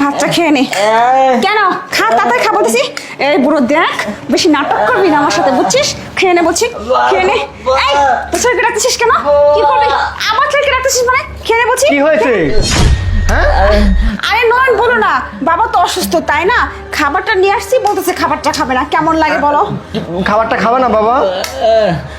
ভাতটা খেয়ে নে। কেন? খা তাতে খা দিছি এই বুড়ো দেখ বেশি নাটক করবি না আমার সাথে বুঝছিস? খেয়ে নে বলছি খেয়ে নে। এই তোর ছেলেকে রাখতেছিস কেন? কি করবি? আমার ছেলেকে রাখতেছিস মানে? খেয়ে নে বলছি। কি হয়েছে? হ্যাঁ আরে না বাবা তো অসুস্থ তাই না? খাবারটা নিয়ে আসছি বলতেছে খাবারটা খাবে না। কেমন লাগে বলো? খাবারটা খাবে না বাবা?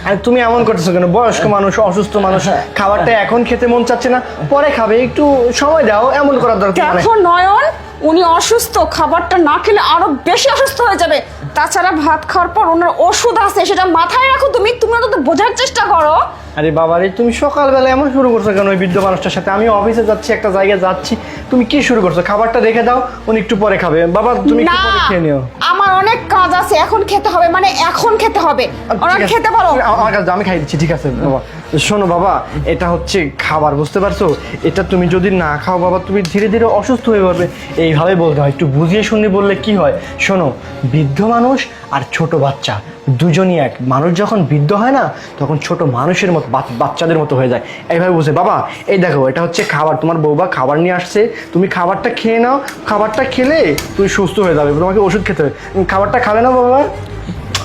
আর তুমি এমন করতেছো কেন? বয়স্ক মানুষ অসুস্থ মানুষ খাবারটা এখন খেতে মন চাচ্ছে না পরে খাবে। একটু সময় দাও এমন করার দরকার নেই। দেখো নয়ন উনি অসুস্থ খাবারটা না খেলে আরও বেশি অসুস্থ হয়ে যাবে। তাছাড়া ভাত খাওয়ার পর ওনার ওষুধ আছে সেটা মাথায় রাখো তুমি তুমি অন্তত বোঝার চেষ্টা করো। আরে বাবা রে তুমি সকালবেলা এমন শুরু করছ কেন ওই বৃদ্ধ মানুষটার সাথে? আমি অফিসে যাচ্ছি একটা জায়গায় যাচ্ছি। তুমি কি শুরু করছ? খাবারটা রেখে দাও উনি একটু পরে খাবে। বাবা তুমি একটু পরে খেয়ে নিও। আমার অনেক কাজ আছে এখন খেতে হবে মানে এখন খেতে হবে। আছে, খেতে বলো। আমার কাছে আমি খাই দিচ্ছি ঠিক আছে বাবা। শোনো বাবা, এটা হচ্ছে খাবার, বুঝতে পারছ? এটা তুমি যদি না খাও বাবা, তুমি ধীরে ধীরে অসুস্থ হয়ে পড়বে। এইভাবে বলতে হয়, একটু বুঝিয়ে শুনে বললে কি হয়? শোনো, বৃদ্ধ মানুষ আর ছোট বাচ্চা, দুজনই এক। মানুষ যখন বৃদ্ধ হয় না, তখন ছোট মানুষের মতো বাচ- বাচ্চাদের মতো হয়ে যায়। এইভাবে বুঝে, বাবা, এই দেখো, এটা হচ্ছে খাবার। তোমার বৌবা খাবার নিয়ে আসছে, তুমি খাবারটা খেয়ে নাও। খাবারটা খেলে তুমি সুস্থ হয়ে যাবে, তোমাকে ওষুধ খেতে হবে। খাবারটা খাবে না বাবা?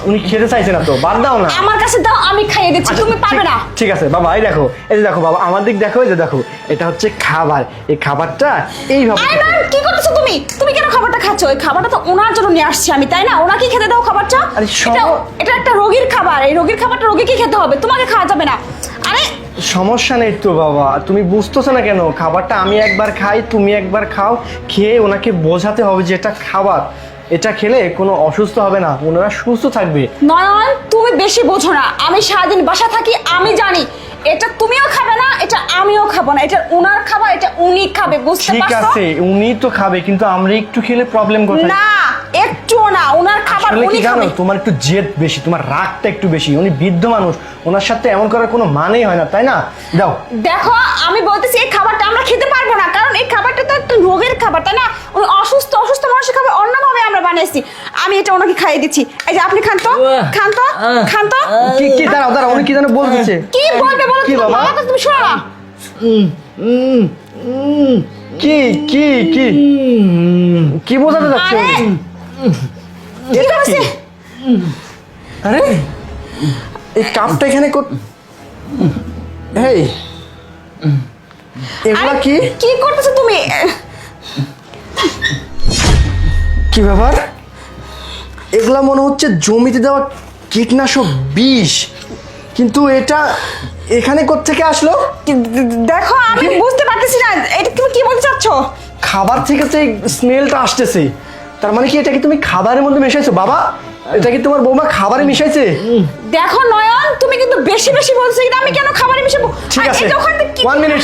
উনি খেতে চাইছে না তো বাদ দাও না। আমার কাছে দাও আমি খাইয়ে দিচ্ছি আচ্ছা, তুমি পারবে না। ঠিক আছে বাবা এই দেখো এই দেখো বাবা আমার দিক দেখো এই যে দেখো এটা হচ্ছে খাবার। এই খাবারটা এইভাবে কি করতেছো তুমি? তুমি কেন খাবারটা খাচ্ছ? ওই খাবারটা তো ওনার জন্য নিয়ে আসছি আমি তাই না? ওনাকে খেতে দাও খাবারটা? এটা এটা একটা রোগীর খাবার এই রোগীর খাবারটা রোগীকে খেতে হবে তোমাকে খাওয়া যাবে না। আরে সমস্যা নেই তো বাবা তুমি বুঝতেছো না কেন? খাবারটা আমি একবার খাই তুমি একবার খাও খেয়ে ওনাকে বোঝাতে হবে যে এটা খাবার। এটা খেলে কোনো অসুস্থ হবে না ওনারা সুস্থ থাকবে। নয়ন তুমি বেশি বোঝো না। আমি সারাদিন বাসা থাকি আমি জানি। এটা তুমিও খাবে না এটা আমিও খাব না। এটা উনার খাবার এটা উনি খাবে বুঝতে ঠিক পারছ? আছে উনি তো খাবে কিন্তু আমরা একটু খেলে প্রবলেম কোথায়? না একটুও না উনার খাবার আসলে উনি কি জানো খাবে। তোমার একটু জেদ বেশি তোমার রাগটা একটু বেশি। উনি বৃদ্ধ মানুষ ওনার সাথে এমন করার কোনো মানেই হয় না তাই না? দাও। দেখো আমি বলতেছি এই খাবারটা আমরা খেতে পারব না কারণ এই খাবারটা তো একটা রোগের খাবার তাই না? উনি অসুস্থ অসুস্থ মানুষের খাবার আমরা আমি এটা ওনাকে খাইয়ে দিচ্ছি। এই যে আপনি খান তো খান তো খান তো। কি কি দাঁড়াও দাঁড়াও উনি কি যেন বলতেছে? কি বলবে বলো কি তো বাবা? বাবা তুমি শোনো না। কি কি কি? কি বোঝাতে যাচ্ছে? এটা কি? আরে এই কাপটা এখানে এই এগুলা কি? কি করতেছো তুমি? কি ব্যাপার? এগুলা মনে হচ্ছে জমিতে দেওয়া কীটনাশক বিষ। কিন্তু এটা এখানে কোত্থেকে আসলো? দেখো আমি বুঝতে পারতেছি না। এটা তুমি কি বলতে চাচ্ছ? খাবার থেকে তো এই স্মেলটা আসতেছে। তার মানে কি এটা কি তুমি খাবারের মধ্যে মিশাইছো? বাবা এটা কি তোমার বৌমা খাবারে মিশাইছে? দেখো নয়ন তুমি কিন্তু বেশি বেশি বলছো এটা আমি কেন খাবারে মিশাবো? ঠিক আছে ওয়ান মিনিট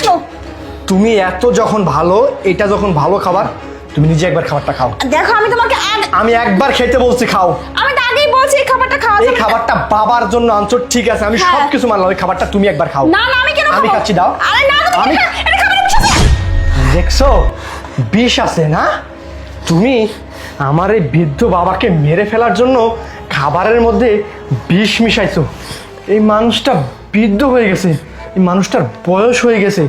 তুমি এত যখন ভালো এটা যখন ভালো খাবার তুমি নিজে একবার খাবারটা খাও। দেখো আমি তোমাকে আমি একবার খেতে বলছি খাও। আমি তো আগেই বলছি এই খাবারটা খাওয়া এই খাবারটা বাবার জন্য আনছো ঠিক আছে আমি হ্যাঁ। সব কিছু মানলাম এই খাবারটা তুমি একবার খাও। না না আমি কেন আমি? খাচ্ছি, দাও। আরে না আমি- দেখছ বিষ আছে না? তুমি আমার এই বৃদ্ধ বাবাকে মেরে ফেলার জন্য খাবারের মধ্যে বিষ মিশাইছো। এই মানুষটা বৃদ্ধ হয়ে গেছে এই মানুষটার বয়স হয়ে গেছে।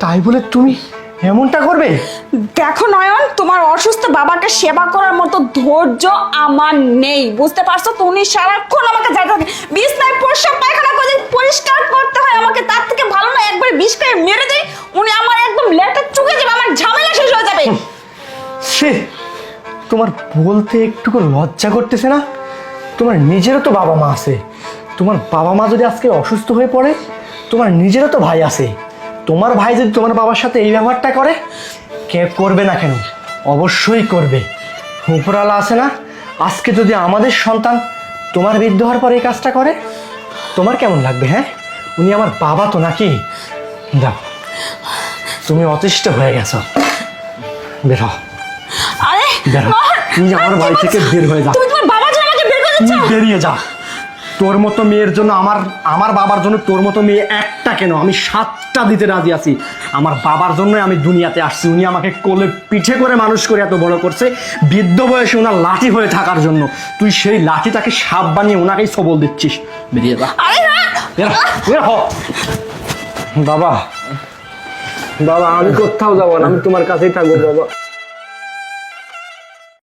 তাই বলে তুমি এমনটা করবে? দেখো নয়ন তোমার অসুস্থ বাবাকে সেবা করার মতো ধৈর্য আমার নেই বুঝতে পারছ? তুমি সারাক্ষণ আমাকে হবে বিছনায় প্রস্রাব পায়খানা করে পরিষ্কার করতে হয় আমাকে তার থেকে ভালো না একবার বিষ খাই মেরে দেই উনি আমার একদম লেটার চুকে যাবে আমার ঝামেলা শেষ হয়ে যাবে। সে তোমার বলতে একটুকু লজ্জা করতেছে না? তোমার নিজেরও তো বাবা মা আছে। তোমার বাবা মা যদি আজকে অসুস্থ হয়ে পড়ে তোমার নিজেরও তো ভাই আছে। তোমার ভাই যদি তোমার বাবার সাথে এই ব্যবহারটা করে কে করবে না কেন? অবশ্যই করবে। উপরালা আছে না? আজকে যদি আমাদের সন্তান তোমার বৃদ্ধ হওয়ার পরে এই কাজটা করে তোমার কেমন লাগবে হ্যাঁ? উনি আমার বাবা তো নাকি? দাও। তুমি অতিষ্ঠ হয়ে গেছো। বের আরে বেরো। নয়ন, আমার বাড়ি থেকে বের হয়ে যাও। তুমি তোমার আমাকে বের করে বেরিয়ে যা তোর মতো মেয়ের জন্য আমার আমার বাবার জন্য তোর মতো মেয়ে একটা কেন? আমি সাতটা দিতে রাজি আছি। আমার বাবার জন্য আমি দুনিয়াতে আসছি। উনি আমাকে কোলে পিঠে করে মানুষ করে এত বড় করছে। বৃদ্ধ বয়সে ওনার লাঠি হয়ে থাকার জন্য। তুই সেই লাঠিটাকে সাপ বানিয়ে ওনাকেই সবল দিচ্ছিস। বেরিয়ে যা। বাবা বাবা আমি কোথাও যাব না। আমি তোমার কাছেই থাকব বাবা।